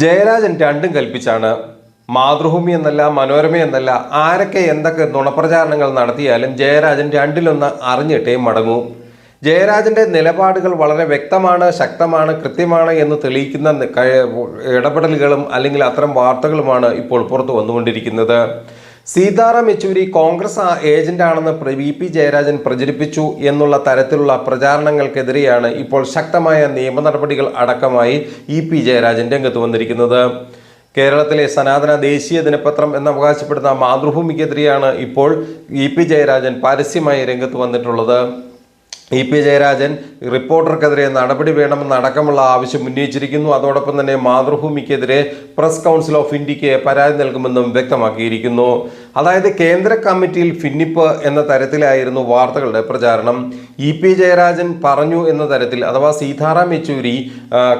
ജയരാജൻ രണ്ടും കൽപ്പിച്ചാണ്. മാതൃഭൂമി എന്നല്ല മനോരമ എന്നല്ല ആരൊക്കെ എന്തൊക്കെ നുണപ്രചാരണങ്ങൾ നടത്തിയാലും ജയരാജൻ രണ്ടിലൊന്ന് അറിഞ്ഞിട്ടേ മടങ്ങൂ. ജയരാജന്റെ നിലപാടുകൾ വളരെ വ്യക്തമാണ് ശക്തമാണ് കൃത്യമാണ് എന്ന് തെളിയിക്കുന്ന ഇടപെടലുകളും അല്ലെങ്കിൽ അത്തരം വാർത്തകളുമാണ് ഇപ്പോൾ പുറത്തു വന്നുകൊണ്ടിരിക്കുന്നത്. സീതാറാം യെച്ചൂരി കോൺഗ്രസ് ഏജന്റാണെന്ന് വി പി ജയരാജൻ പ്രചരിപ്പിച്ചു എന്നുള്ള തരത്തിലുള്ള പ്രചാരണങ്ങൾക്കെതിരെയാണ് ഇപ്പോൾ ശക്തമായ നിയമ നടപടികൾ അടക്കമായി ഇ പി ജയരാജൻ രംഗത്ത് വന്നിരിക്കുന്നത്. കേരളത്തിലെ സനാതന ദേശീയ ദിനപത്രം എന്ന് അവകാശപ്പെടുന്ന മാതൃഭൂമിക്കെതിരെയാണ് ഇപ്പോൾ ഇ പി ജയരാജൻ പരസ്യമായി രംഗത്ത് വന്നിട്ടുള്ളത്. ഇ പി ജയരാജൻ റിപ്പോർട്ടർക്കെതിരെ നടപടി വേണമെന്ന് അടക്കമുള്ള ആവശ്യം ഉന്നയിച്ചിരിക്കുന്നു. അതോടൊപ്പം തന്നെ മാതൃഭൂമിക്കെതിരെ പ്രസ് കൗൺസിൽ ഓഫ് ഇന്ത്യയ്ക്ക് പരാതി നൽകുമെന്നും വ്യക്തമാക്കിയിരിക്കുന്നു. അതായത് കേന്ദ്ര കമ്മിറ്റിയിൽ ഫിന്നിപ്പ് എന്ന തരത്തിലായിരുന്നു വാർത്തകളുടെ പ്രചാരണം. ഇ പി ജയരാജൻ പറഞ്ഞു എന്ന തരത്തിൽ അഥവാ സീതാറാം യെച്ചൂരി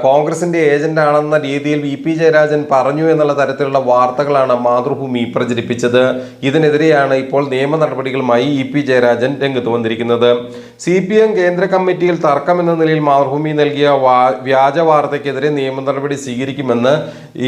കോൺഗ്രസിന്റെ ഏജന്റ് ആണെന്ന രീതിയിൽ ഇ പി ജയരാജൻ പറഞ്ഞു എന്നുള്ള തരത്തിലുള്ള വാർത്തകളാണ് മാതൃഭൂമി പ്രചരിപ്പിച്ചത്. ഇതിനെതിരെയാണ് ഇപ്പോൾ നിയമ നടപടികളുമായി ഇ പി ജയരാജൻ രംഗത്ത് വന്നിരിക്കുന്നത്. സി പി എം കേന്ദ്ര കമ്മിറ്റിയിൽ തർക്കം എന്ന നിലയിൽ മാതൃഭൂമി നൽകിയ വ്യാജ വാർത്തയ്ക്കെതിരെ നിയമ നടപടി സ്വീകരിക്കുമെന്ന്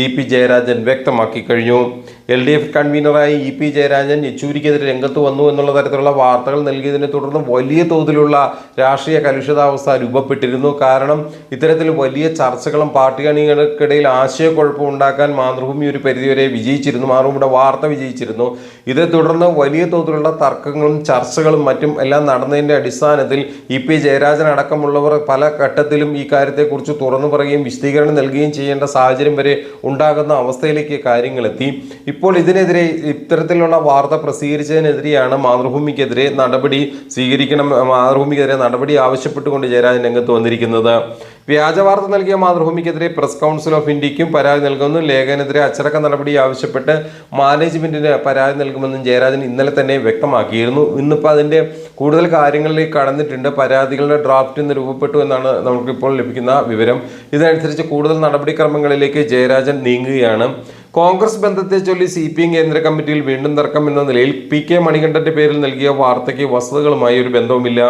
ഇ പി ജയരാജൻ വ്യക്തമാക്കി കഴിഞ്ഞു. എൽ ഡി എഫ് കൺവീനറായി ഇ പി ജയരാജൻ യെച്ചൂരിക്കെതിരെ രംഗത്ത് വന്നു എന്നുള്ള തരത്തിലുള്ള വാർത്തകൾ നൽകിയതിനെ തുടർന്ന് വലിയ തോതിലുള്ള രാഷ്ട്രീയ കലുഷിതാവസ്ഥ രൂപപ്പെട്ടിരുന്നു. കാരണം ഇത്തരത്തിൽ വലിയ ചർച്ചകളും പാർട്ടി അണികൾക്കിടയിൽ ആശയക്കുഴപ്പം ഉണ്ടാക്കാൻ മാതൃഭൂമി ഒരു പരിധിവരെ വിജയിച്ചിരുന്നു. മാതൃഭൂമിയുടെ വാർത്ത വിജയിച്ചിരുന്നു. ഇതേ തുടർന്ന് വലിയ തോതിലുള്ള തർക്കങ്ങളും ചർച്ചകളും മറ്റും എല്ലാം നടന്നതിന്റെ അടിസ്ഥാനത്തിൽ ഇ പി ജയരാജൻ അടക്കമുള്ളവർ പല ഘട്ടത്തിലും ഈ കാര്യത്തെക്കുറിച്ച് തുറന്നു പറയുകയും വിശദീകരണം നൽകുകയും ചെയ്യേണ്ട സാഹചര്യം വരെ ഉണ്ടാകുന്ന അവസ്ഥയിലേക്ക് കാര്യങ്ങളെത്തി. ഇപ്പോൾ ഇതിനെതിരെ ഇത്തരത്തിലുള്ള വാർത്ത പ്രസിദ്ധീകരിച്ചതിനെതിരെയാണ് മാതൃഭൂമിക്കെതിരെ നടപടി സ്വീകരിക്കണം മാതൃഭൂമിക്കെതിരെ നടപടി ആവശ്യപ്പെട്ടുകൊണ്ട് ജയരാജൻ രംഗത്ത് വന്നിരിക്കുന്നത്. വ്യാജ വാർത്ത നൽകിയ മാതൃഭൂമിക്കെതിരെ പ്രസ് കൗൺസിൽ ഓഫ് ഇന്ത്യക്കും പരാതി നൽകുമെന്നും ലേഖനെതിരെ അച്ചടക്ക നടപടി ആവശ്യപ്പെട്ട് മാനേജ്മെന്റിന് പരാതി നൽകുമെന്നും ജയരാജൻ ഇന്നലെ തന്നെ വ്യക്തമാക്കിയിരുന്നു. ഇന്നിപ്പോൾ അതിന്റെ കൂടുതൽ കാര്യങ്ങളിലേക്ക് കടന്നിട്ടുണ്ട്. പരാതികളുടെ ഡ്രാഫ്റ്റ് ഇന്ന് രൂപപ്പെട്ടു എന്നാണ് നമുക്കിപ്പോൾ ലഭിക്കുന്ന വിവരം. ഇതനുസരിച്ച് കൂടുതൽ നടപടിക്രമങ്ങളിലേക്ക് ജയരാജൻ നീങ്ങുകയാണ്. കോൺഗ്രസ് ബന്ധത്തെ ചൊല്ലി സി പി എം കേന്ദ്ര കമ്മിറ്റിയിൽ വീണ്ടും തർക്കം എന്ന നിലയിൽ പി കെ മണികണ്ഠന്റെ പേരിൽ നൽകിയ വാർത്തയ്ക്ക് വസ്തുതകളുമായി ഒരു ബന്ധവുമില്ല.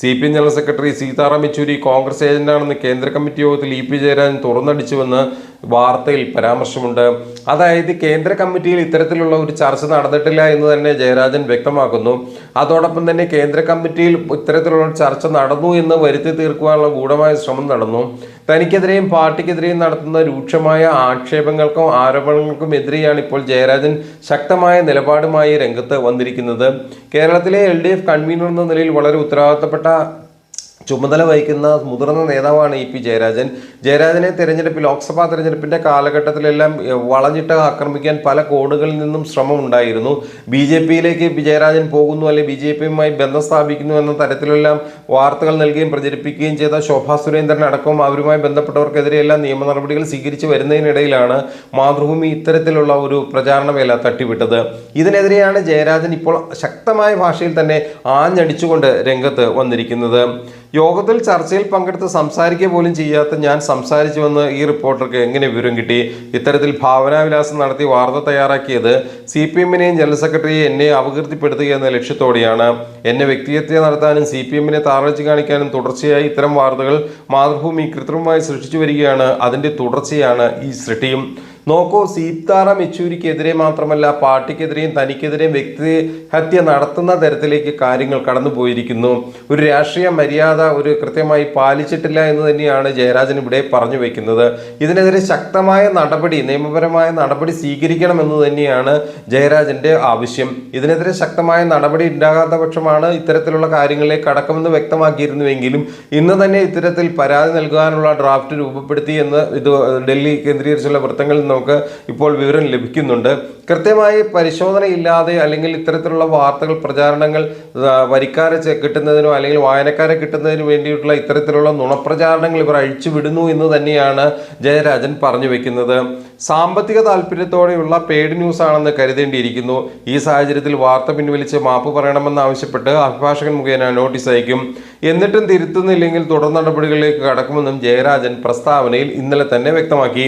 C P M general secretary Sitaram Yechury Congress ഏജന്റാണെന്ന് കേന്ദ്ര കമ്മിറ്റി യോഗത്തിൽ ഇ പി ജയരാജൻ തുറന്നടിച്ചുവെന്ന് വാർത്തയിൽ പരാമർശമുണ്ട്. അതായത് കേന്ദ്ര കമ്മിറ്റിയിൽ ഇത്തരത്തിലുള്ള ഒരു ചർച്ച നടന്നിട്ടില്ല എന്ന് തന്നെ ജയരാജൻ വ്യക്തമാക്കുന്നു. അതോടൊപ്പം തന്നെ കേന്ദ്ര കമ്മിറ്റിയിൽ ഇത്തരത്തിലുള്ള ചർച്ച നടന്നു എന്ന് വരുത്തി തീർക്കുവാനുള്ള ഗൂഢമായ ശ്രമം നടന്നു. തനിക്കെതിരെയും പാർട്ടിക്കെതിരെയും നടത്തുന്ന രൂക്ഷമായ ആക്ഷേപങ്ങൾക്കും ആരോപണങ്ങൾക്കും എതിരെയാണ് ഇപ്പോൾ ജയരാജൻ ശക്തമായ നിലപാടുമായി രംഗത്ത് വന്നിരിക്കുന്നത്. കേരളത്തിലെ എൽ കൺവീനർ എന്ന നിലയിൽ വളരെ ഉത്തരവാദിത്തപ്പെട്ട ചുമതല വഹിക്കുന്ന മുതിർന്ന നേതാവാണ് ഇ പി ജയരാജൻ. ജയരാജനെ തെരഞ്ഞെടുപ്പ് ലോക്സഭാ തെരഞ്ഞെടുപ്പിന്റെ കാലഘട്ടത്തിലെല്ലാം വളഞ്ഞിട്ട് ആക്രമിക്കാൻ പല കോണുകളിൽ നിന്നും ശ്രമം ഉണ്ടായിരുന്നു ബി ജെ പിയിലേക്ക് ജയരാജൻ പോകുന്നു അല്ലെങ്കിൽ ബി ജെ പിയുമായി ബന്ധം സ്ഥാപിക്കുന്നു എന്ന തരത്തിലെല്ലാം വാർത്തകൾ നൽകുകയും പ്രചരിപ്പിക്കുകയും ചെയ്ത ശോഭാ സുരേന്ദ്രൻ അടക്കം അവരുമായി ബന്ധപ്പെട്ടവർക്കെതിരെയെല്ലാം നിയമ നടപടികൾ സ്വീകരിച്ചു വരുന്നതിനിടയിലാണ് മാതൃഭൂമി ഇത്തരത്തിലുള്ള ഒരു പ്രചാരണ വേല തട്ടിവിട്ടത്. ഇതിനെതിരെയാണ് ജയരാജൻ ഇപ്പോൾ ശക്തമായ ഭാഷയിൽ തന്നെ ആഞ്ഞടിച്ചുകൊണ്ട് രംഗത്ത് വന്നിരിക്കുന്നത്. യോഗത്തിൽ ചർച്ചയിൽ പങ്കെടുത്ത് സംസാരിക്കുക പോലും ചെയ്യാത്ത ഞാൻ സംസാരിച്ചുവെന്ന് ഈ റിപ്പോർട്ടർക്ക് എങ്ങനെ വിവരം കിട്ടി? ഇത്തരത്തിൽ ഭാവനാവിലാസം നടത്തി വാർത്ത തയ്യാറാക്കിയത് സി പി എമ്മിനെയും ജനറൽ സെക്രട്ടറിയെ എന്നെ അപകീർത്തിപ്പെടുത്തുക എന്ന ലക്ഷ്യത്തോടെയാണ്. എന്നെ വ്യക്തിഹത്യ നടത്താനും സി പി എമ്മിനെ താറച്ച് കാണിക്കാനും തുടർച്ചയായി ഇത്തരം വാർത്തകൾ മാതൃഭൂമി കൃത്രിമമായി സൃഷ്ടിച്ചു വരികയാണ്. അതിന്റെ തുടർച്ചയാണ് ഈ സൃഷ്ടിയും. നോക്കൂ സീതാറാം യെച്ചൂരിക്കെതിരെ മാത്രമല്ല പാർട്ടിക്കെതിരെയും തനിക്കെതിരെയും വ്യക്തി ഹത്യ നടത്തുന്ന തരത്തിലേക്ക് കാര്യങ്ങൾ കടന്നുപോയിരിക്കുന്നു. ഒരു രാഷ്ട്രീയ മര്യാദ ഒരു കൃത്യമായി പാലിച്ചിട്ടില്ല എന്ന് തന്നെയാണ് ജയരാജൻ ഇവിടെ പറഞ്ഞു വെക്കുന്നത്. ഇതിനെതിരെ ശക്തമായ നടപടി നിയമപരമായ നടപടി സ്വീകരിക്കണം എന്ന് തന്നെയാണ് ജയരാജന്റെ ആവശ്യം. ഇതിനെതിരെ ശക്തമായ നടപടി ഉണ്ടാകാത്ത പക്ഷമാണ് ഇത്തരത്തിലുള്ള കാര്യങ്ങളിലേക്ക് കടക്കുമെന്ന് വ്യക്തമാക്കിയിരുന്നുവെങ്കിലും ഇന്ന് തന്നെ ഇത്തരത്തിൽ പരാതി നൽകാനുള്ള ഡ്രാഫ്റ്റ് രൂപപ്പെടുത്തി എന്ന് ഇത് ഡൽഹി കേന്ദ്രീകരിച്ചുള്ള വൃത്തങ്ങളിൽ നമുക്ക് ഇപ്പോൾ വിവരം ലഭിക്കുന്നുണ്ട്. കൃത്യമായി പരിശോധനയില്ലാതെ അല്ലെങ്കിൽ ഇത്തരത്തിലുള്ള വാർത്തകൾ പ്രചാരണങ്ങൾ വരിക്കാരെ കിട്ടുന്നതിനോ അല്ലെങ്കിൽ വായനക്കാരെ കിട്ടുന്നതിന് വേണ്ടിയിട്ടുള്ള ഇത്തരത്തിലുള്ള നുണപ്രചാരണങ്ങൾ ഇവർ അഴിച്ചുവിടുന്നു എന്ന് തന്നെയാണ് ജയരാജൻ പറഞ്ഞു വെക്കുന്നത്. സാമ്പത്തിക താല്പര്യത്തോടെയുള്ള പെയ്ഡ് ന്യൂസ് ആണെന്ന് കരുതേണ്ടിയിരിക്കുന്നു. ഈ സാഹചര്യത്തിൽ വാർത്ത പിൻവലിച്ച് മാപ്പ് പറയണമെന്ന് ആവശ്യപ്പെട്ട് അഭിഭാഷകൻ മുഖേന നോട്ടീസ് അയക്കും. എന്നിട്ടും തിരുത്തുന്നില്ലെങ്കിൽ തുടർ നടപടികളിലേക്ക് കടക്കുമെന്നും ജയരാജൻ പ്രസ്താവനയിൽ ഇന്നലെ തന്നെ വ്യക്തമാക്കി.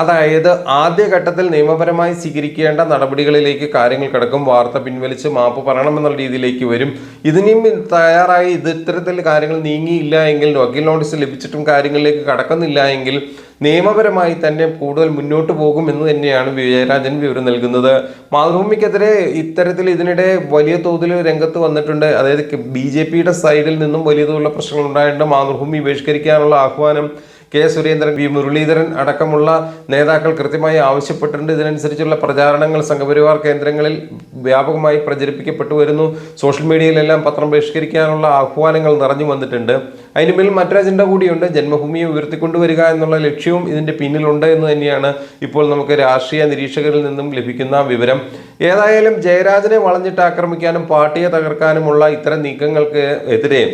അതായത് ആദ്യഘട്ടത്തിൽ നിയമപരമായി സ്വീകരിക്കേണ്ട നടപടികളിലേക്ക് കാര്യങ്ങൾ കിടക്കും. വാർത്ത പിൻവലിച്ച് മാപ്പ് പറയണമെന്നുള്ള രീതിയിലേക്ക് വരും. ഇതിനും തയ്യാറായി ഇത് ഇത്തരത്തിൽ കാര്യങ്ങൾ നീങ്ങിയില്ല എങ്കിൽ വക്കീൽ നോട്ടീസ് ലഭിച്ചിട്ടും കാര്യങ്ങളിലേക്ക് കടക്കുന്നില്ല എങ്കിൽ നിയമപരമായി തന്നെ കൂടുതൽ മുന്നോട്ട് പോകും എന്ന് തന്നെയാണ് വിജയരാജൻ വിവരം നൽകുന്നത്. മാതൃഭൂമിക്കെതിരെ ഇത്തരത്തിൽ ഇതിനിടെ വലിയ തോതിൽ രംഗത്ത് വന്നിട്ടുണ്ട്. അതായത് ബി സൈഡിൽ നിന്നും വലിയ തോതിലുള്ള പ്രശ്നങ്ങൾ ഉണ്ടായിട്ടുണ്ട്. മാതൃഭൂമി ബഹിഷ്കരിക്കാനുള്ള ആഹ്വാനം കെ സുരേന്ദ്രൻ വി മുരളീധരൻ അടക്കമുള്ള നേതാക്കൾ കൃത്യമായി ആവശ്യപ്പെട്ടിട്ടുണ്ട്. ഇതിനനുസരിച്ചുള്ള പ്രചാരണങ്ങൾ സംഘപരിവാർ കേന്ദ്രങ്ങളിൽ വ്യാപകമായി പ്രചരിപ്പിക്കപ്പെട്ടു വരുന്നു. സോഷ്യൽ മീഡിയയിലെല്ലാം പത്രം ബഹിഷ്കരിക്കാനുള്ള ആഹ്വാനങ്ങൾ നിറഞ്ഞു വന്നിട്ടുണ്ട്. അതിന് പിന്നിൽ മറ്റൊരു അജണ്ട കൂടിയുണ്ട്. ജന്മഭൂമിയെ ഉയർത്തിക്കൊണ്ടുവരിക എന്നുള്ള ലക്ഷ്യവും ഇതിന്റെ പിന്നിലുണ്ട് എന്ന് തന്നെയാണ് ഇപ്പോൾ നമുക്ക് രാഷ്ട്രീയ നിരീക്ഷകരിൽ നിന്നും ലഭിക്കുന്ന വിവരം. ഏതായാലും ജയരാജനെ വളഞ്ഞിട്ട് ആക്രമിക്കാനും പാർട്ടിയെ തകർക്കാനുമുള്ള ഇത്തരം നീക്കങ്ങൾക്ക് എതിരെ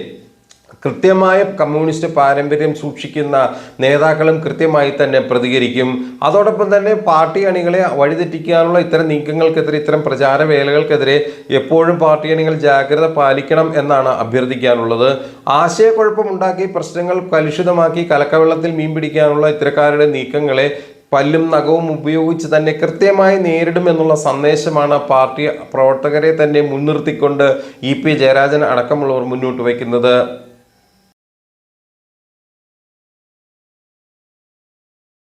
കൃത്യമായ കമ്മ്യൂണിസ്റ്റ് പാരമ്പര്യം സൂക്ഷിക്കുന്ന നേതാക്കളും കൃത്യമായി തന്നെ പ്രതികരിക്കും. അതോടൊപ്പം തന്നെ പാർട്ടി അണികളെ വഴിതെറ്റിക്കാനുള്ള ഇത്തരം നീക്കങ്ങൾക്കെതിരെ ഇത്തരം പ്രചാര വേലകൾക്കെതിരെ എപ്പോഴും പാർട്ടി അണികൾ ജാഗ്രത പാലിക്കണം എന്നാണ് അഭ്യർത്ഥിക്കാനുള്ളത്. ആശയക്കുഴപ്പമുണ്ടാക്കി പ്രശ്നങ്ങൾ കലുഷിതമാക്കി കലക്കവെള്ളത്തിൽ മീൻ പിടിക്കാനുള്ള ഇത്തരക്കാരുടെ നീക്കങ്ങളെ പല്ലും നഖവും ഉപയോഗിച്ച് തന്നെ കൃത്യമായി നേരിടുമെന്നുള്ള സന്ദേശമാണ് പാർട്ടി പ്രവർത്തകരെ തന്നെ മുൻനിർത്തിക്കൊണ്ട് ഇ പി ജയരാജൻ അടക്കമുള്ളവർ മുന്നോട്ട് വയ്ക്കുന്നത്.